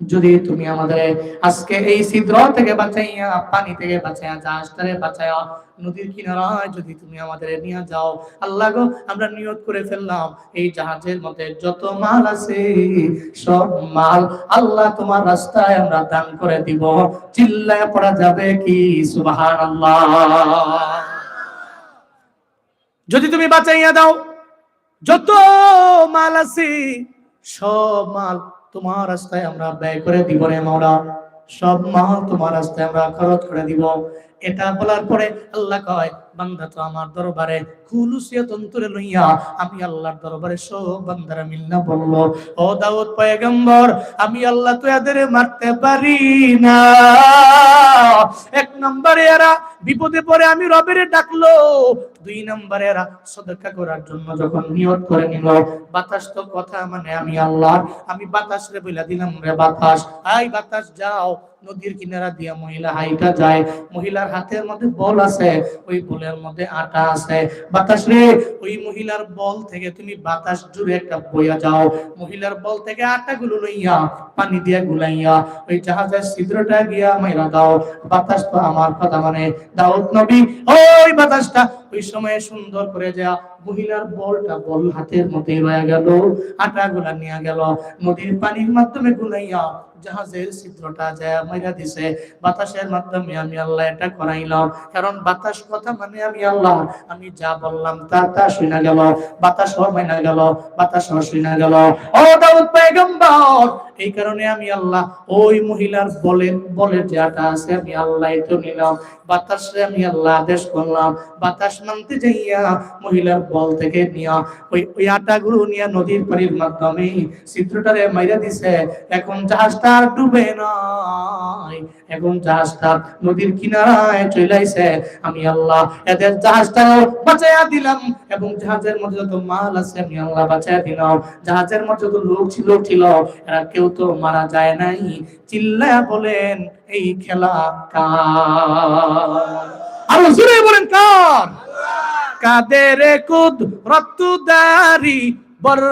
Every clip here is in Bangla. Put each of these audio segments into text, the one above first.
যদি তুমি আমাদের আজকে এই ছিদ্র থেকে বাঁচাইয়া, পানি থেকে বাঁচাইয়া জাহাজটারে বাঁচাইয়া, নদীর কিনারায় যদি তুমি আমাদের নিয়ে যাও, আল্লাহ গো, আমরা নিয়ত করে ফেললাম, এই জাহাজের মধ্যে যত মাল আছে, সব মাল আল্লাহ তোমার রাস্তায় আমরা দান করে দিব। চিল্লায় পড়া যাবে কি? সুবহানাল্লাহ। যদি তুমি বাঁচাইয়া দাও, যত মাল আছে, সব মাল তোমার রাস্তায় আমরা ব্যয় করে দিব রে মাওলা। সব মাল তোমার রাস্তায় আমরা খরচ করে দিব। এটা বলার পরে আল্লাহ কয়, বান্দা তো আমার দরবারে খুলুসিয়ত অন্তরে লইয়া, আমি আল্লাহর দরবারে সব বান্দারা মিল্লা বলল, ও দাউদ পয়গম্বর, আমি আল্লাহ তো এদের মারতে পারি না। এক নম্বরে এরা বিপদে পরে আমি রবের ডাকলো। দুই নম্বরে এরা সদকা করার জন্য যখন নিয়ত করে নিল, বাতাস তো কথা মানে আমি আল্লাহ আমি বাতাস রে বইলা দিলাম রে বাতাস। আই বাতাস যাও নদীর কিনারা দিয়া মহিলা হাইটা যায়। মহিলার হাতের মধ্যে বল আছে, ওই বলের মধ্যে আটা আছে। বাতাস রে, ওই মহিলার বল থেকে তুমি বাতাস জুড়ে একটা বইয়া যাও। মহিলার বল থেকে আটা গুলো লইয়া, পানি দিয়া গুলাইয়া, ওই জাহাজের ছিদ্রটা গিয়া মাইরা দাও। বাতাস তো আমার কথা মানে। দাউদ নবী, ওই বাতাসটা ওই সময়ে সুন্দর করে যা মহিলার বলটা বল হাতের মধ্যে রয়ে গেল, আটা গুলা নিয়ে গেল, নদীর পানির মাধ্যমে গুলাইয়া জাহাজের চিত্রটা যায় মাইরা দিছে, বাতাসের মাধ্যমে আমি আল্লাহ এটা করাইলাম। কারণ বাতাস কথা মানে আমি আল্লাহ, আমি যা বললাম তা তা শুনা গেল, বাতাস মাইনা গেল, বাতাস শুনা গেল। ও দাউদ পয়গম্বর এই কারণে আমি আল্লাহ ওই মহিলার বলেন, বলে যে আটা আছে আমি আল্লাহ তো নিলাম, বাতাসে আমি আল্লাহ আদেশ করলাম, বাতাস মানতে যাইয়া মহিলার বল থেকে নিয়া ওই ওই আটাগুলো নিয়ে নদীর পানির মাধ্যমে চিত্রটারে মাইরা দিছে, এখন জাহাজটা ডুবে নাই এখন জাহাজটা নদীর কিনারায় চলে আইছে। আমি আল্লাহ এদের জাহাজটা বাঁচাইয়া দিলাম এবং জাহাজের মধ্যে যত মাল আছে আমি আল্লাহ বাঁচাইয়া দিলাম। জাহাজের মধ্যে যত লোক ছিল ছিল, এরা কেউ তো মারা যায় নাই। চিল্লায়া বলেন, এই খেলা কার? আরও জোরে বলেন, কার? কাদের কুদ রত্তুদারি বর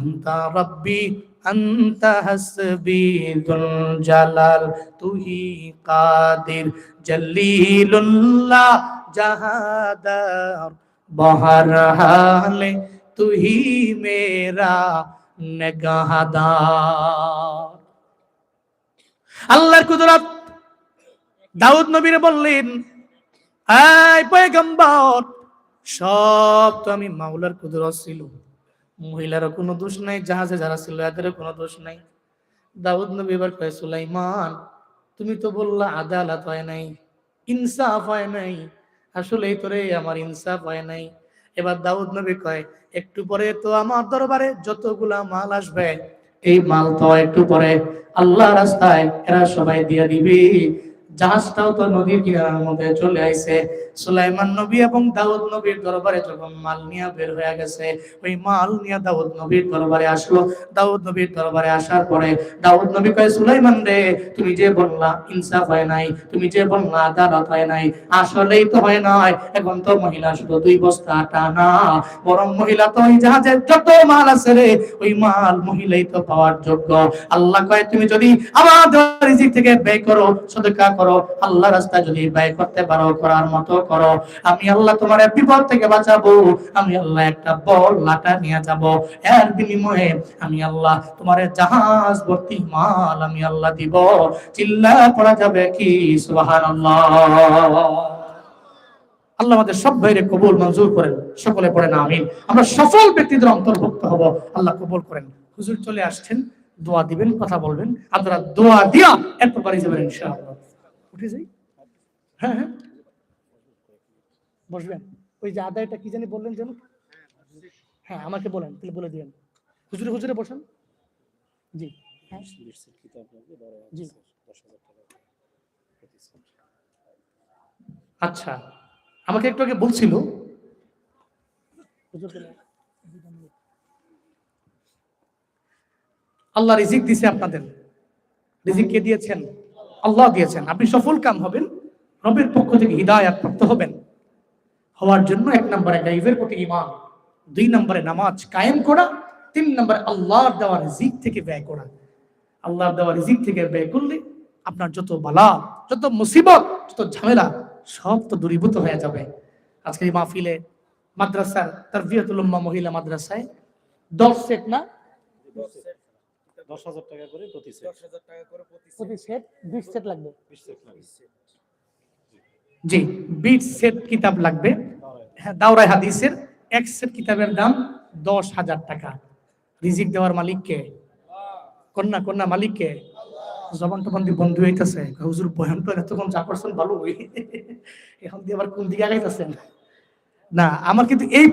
আন্তা রব্বি أنت حسبي ذو الجلال তুহি কাদির জলিলুল্লাহ জাহাদার বহর হালে তুহি মেরা নেগাহাদার আল্লাহর কুদরত দাউদ নবীরে বললেন আয় পয়গম্বর সব তো আমি মাওলার কুদরত ছিল মহিলারও কোনো দোষ নাই, জাহাজে যারা ছিল এদেরও কোনো দোষ নাই। দাউদ নবী এবার কয়, সুলাইমান, তুমি তো বললা আদালত হয় নাই, ইনসাফ হয় নাই আসলে এই তোরে আমার ইনসাফ হয় নাই। এবার দাউদ নবী কয়, একটু পরে তো আমার দরবারে যতগুলা মাল আসবে, এই মাল তো একটু পরে আল্লাহ রাস্তায় এরা সবাই দিয়ে দিবি। জাহাজটাও তো নদীর কিনারার মধ্যে চলে আইছে। সুলাইমান নবী এবং দাউদ নবীর দরবারে যখন মাল বের হয়ে গেছে, ওই মাল দাউদ নবীর দরবারে আসলো। দাউদ নবীর দরবারে আসার পরে দাউদ নবী কয়, সুলাইমান রে, তুমি যে বললা ইনসাফ হয় নাই, তুমি যে বললা আদালত হয় নাই, আসলেই তো হয় নাই। এখন তো মহিলা শুধু দুই বস্তা আটা না বরং মহিলা তো ওই জাহাজের যত মাল আছে রে, ওই মাল মহিলাই তো পাওয়ার যোগ্য। আল্লাহ কয়, তুমি যদি আমার থেকে ব্যয় করো, সদকা করো, আল্লাহ রাস্তায় যদি ব্যয় করতে পারো, করার মতো করো। আমি আল্লাহ তোমার বিপদ থেকে বাঁচাবো, আমি আল্লাহ একটা বল লাটা নিয়ে যাব। এর বিনিময়ে আমি আল্লাহ তোমার জাহাজ, ভর্তি মাল আমি আল্লাহ দিব। চিল্লা পড়া যাবে কি? সুবহানাল্লাহ। আল্লাহ আমাদের সব ভাইরে কবুল, মঞ্জুর করেন। সকলে পড়েন আমিন। আমরা সফল ব্যক্তিদের অন্তর্ভুক্ত হব। আল্লাহ কবুল করেন। হুজুর চলে আসছেন, দোয়া দিবেন, কথা বলবেন। আপনারা দোয়া দিয়া বাড়ি যাবেন, ইনশাআল্লাহ। উঠে যাই। হ্যাঁ হ্যাঁ। বসবেন। ওই যে আদায়টা কি জানি বললেন যেন? হ্যাঁ আমাকে বলেন তাহলে বলে দিবেন। হুজুরে হুজুরে বসেন। জি। হ্যাঁ। জি। আচ্ছা আমাকে একটু আগে বলছিল আল্লাহ রিজিক দিছে আপনাদের। রিজিক কে দিয়েছেন? আল্লাহ দিয়েছেন। আপনি সফল কাম হবেন, রবের পক্ষ থেকে হৃদায়াত প্রাপ্ত হবেন। হওয়ার জন্য এক নম্বরে গাইবের প্রতি ইমান দুই নম্বরে নামাজ কায়েম করা, তিন নম্বরে আল্লাহর দেওয়া রিজিক থেকে ব্যয় করা। আল্লাহর দেওয়া রিজিক থেকে ব্যয় করলে আপনার যত বালা, যত মুসিবত, যত ঝামেলা, সব তো দূরীভূত হয়ে যাবে। আজকে এই মাহফিলে মাদ্রাসার তারবিয়াতুল উম্মাহ মহিলা মাদ্রাসায় দশ সেট না? দশ হাজার টাকা করে প্রতি সেট দশ হাজার টাকা করে প্রতি প্রতি সেট বিশ সেট লাগবে। বিশ সেট লাগে জি বিশ সেট কিতাব লাগবে। হ্যাঁ দাওরাই হাদিসের এক সেট কিতাবের দাম দশ হাজার টাকা। রিজিক দেওয়ার মালিককে কন্যা কন্যা মালিককে জবান টবান দিয়ে বন্ধু হইতেছে। হুজুর বয়ান তো এতক্ষণ যা করছেন ভালো হই এখন দিয়ে আবার কোন দিকে আগাইতেছেন? না আমার কিন্তু এই